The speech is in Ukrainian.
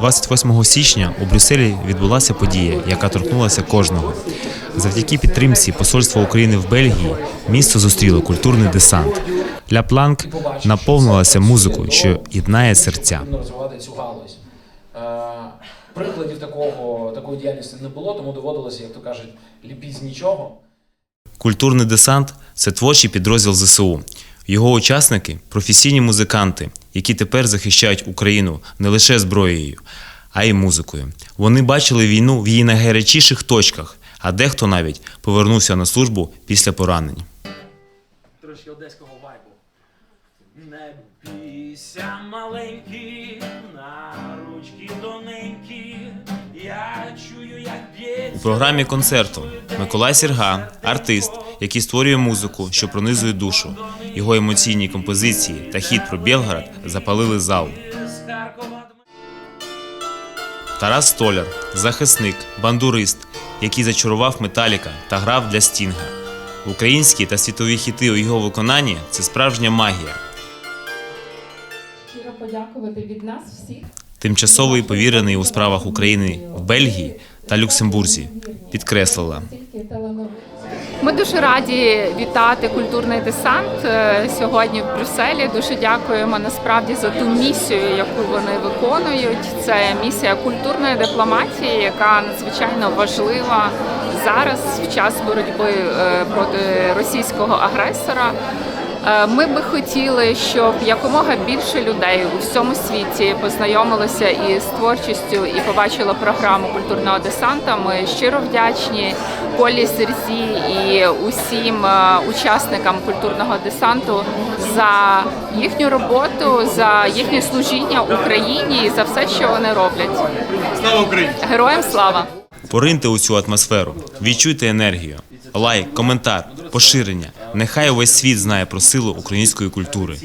28 січня у Брюсселі відбулася подія, яка торкнулася кожного. Завдяки підтримці Посольства України в Бельгії місто зустріло культурний десант. Ля Планк наповнилася музикою, що єднає серця. Розвивати цю галузь. Прикладів такого, такої діяльності не було, тому доводилося, як то кажуть, ліпіть з нічого. Культурний десант це творчий підрозділ ЗСУ. Його учасники професійні музиканти, які тепер захищають Україну не лише зброєю, а й музикою. Вони бачили війну в її найгарячіших точках, а дехто навіть повернувся на службу після поранень. Трошки одеського вайбу. Не бійся, маленький, на ручки тоненькі. Я чую, як У б'ється. програмі концерту Миколай Сірга, артист, який створює музику, що пронизує душу. Його емоційні композиції та хіт про Білгород запалили зал. Тарас Столяр, захисник, бандурист, який зачарував Металіка та грав для Стінга. Українські та світові хіти у його виконанні це справжня магія. Щиро подякувати від нас всіх. Тимчасовий повірений у справах України в Бельгії та Люксембурзі підкреслила. Ми дуже раді вітати культурний десант е, сьогодні в Брюсселі. Дуже дякуємо насправді за ту місію, яку вони виконують. Це місія культурної дипломатії, яка надзвичайно важлива зараз в час боротьби е, проти російського агресора. Е, Ми би хотіли, щоб якомога більше людей у всьому світі познайомилося із творчістю і побачило програму культурного десанта. Ми щиро вдячні Колі Серзі і усім е, учасникам культурного десанту за їхню роботу, за їхнє служіння Україні і за все, що вони роблять. Слава Україні! Героям слава! Пориньте у цю атмосферу, відчуйте енергію. Лайк, коментар, поширення. Нехай увесь світ знає про силу української культури.